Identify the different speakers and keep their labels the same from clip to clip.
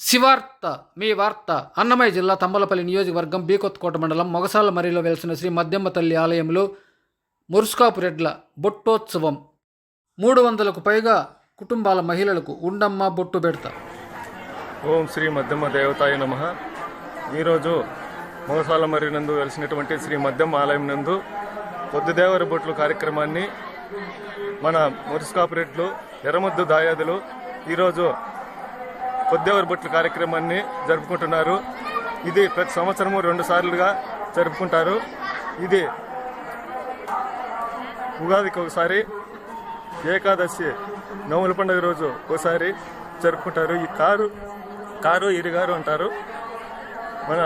Speaker 1: శివార్త మీ వార్త అన్నమయ్య జిల్లా తంబలపల్లి నియోజకవర్గం బీకొత్తకోట మండలం మొగసాల మరిలో వెలిసిన శ్రీ మద్యమ్మ తల్లి ఆలయంలో మురుస్కాపు రెడ్ల బొట్టోత్సవం. మూడు వందలకు పైగా కుటుంబాల మహిళలకు ఉండమ్మ బొట్టు పెడతా.
Speaker 2: ఓం శ్రీ మధ్యమ దేవతాయ నమ. ఈరోజు మొగసాల మరి నందు వెలిసినటువంటి శ్రీ మధ్యమ ఆలయం నందు పొద్దుదేవర బొట్లు కార్యక్రమాన్ని మన మురిసికాపురెట్లు ఎర్రముద్దు దాయాదులు ఈరోజు పొద్దేవర బొట్లు కార్యక్రమాన్ని జరుపుకుంటున్నారు. ఇది ప్రతి సంవత్సరము రెండు సార్లుగా జరుపుకుంటారు. ఇది ఉగాదికి ఒకసారి ఏకాదశి నవముల పండుగ రోజు ఒకసారి జరుపుకుంటారు. ఈ కారు కారు ఇరుగారు అంటారు. మన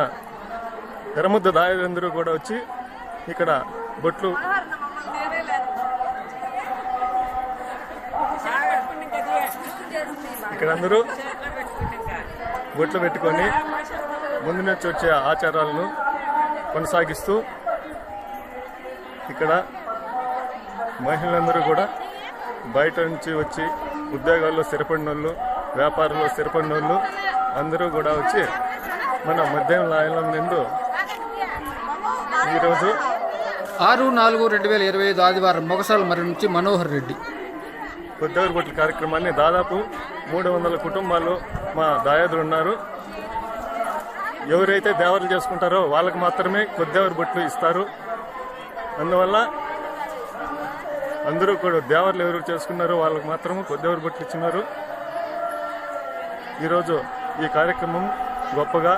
Speaker 2: ఎరముద్ద దాయలందరూ కూడా వచ్చి ఇక్కడ బొట్లు ఇక్కడ అందరూ బొట్లు పెట్టుకొని ముందు నుంచి వచ్చే ఆచారాలను కొనసాగిస్తూ ఇక్కడ మహిళలందరూ కూడా బయట నుంచి వచ్చి ఉద్యోగాల్లో స్థిరపడిన వాళ్ళు వ్యాపారంలో స్థిరపడిన వాళ్ళు అందరూ కూడా వచ్చి మన మద్యం లాయలం నిందు ఈరోజు
Speaker 1: ఆరు నాలుగు రెండు వేల ఇరవై ఐదు ఆదివారం మొగసాల మరి నుంచి మనోహర్ రెడ్డి.
Speaker 2: కొద్దిగర బొట్ల కార్యక్రమాన్ని దాదాపు మూడు వందల కుటుంబాలు మా దాయాదులు ఉన్నారు. ఎవరైతే దేవతలు చేసుకుంటారో వాళ్ళకి మాత్రమే కొద్దిగర బొట్లు ఇస్తారు. అందువల్ల అందరూ కూడా దేవర్లు ఎవరు చేసుకున్నారో వాళ్ళకి మాత్రమే కొద్దిగర బొట్లు ఇచ్చినారు. ఈరోజు ఈ కార్యక్రమం గొప్పగా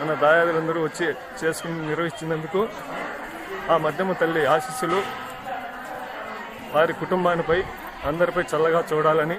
Speaker 2: మన దాయాదులందరూ వచ్చి చేసుకుని నిర్వహించినందుకు ఆ మధ్యమ తల్లి ఆశీస్సులు వారి కుటుంబానిపై అందరిపై చల్లగా చూడాలని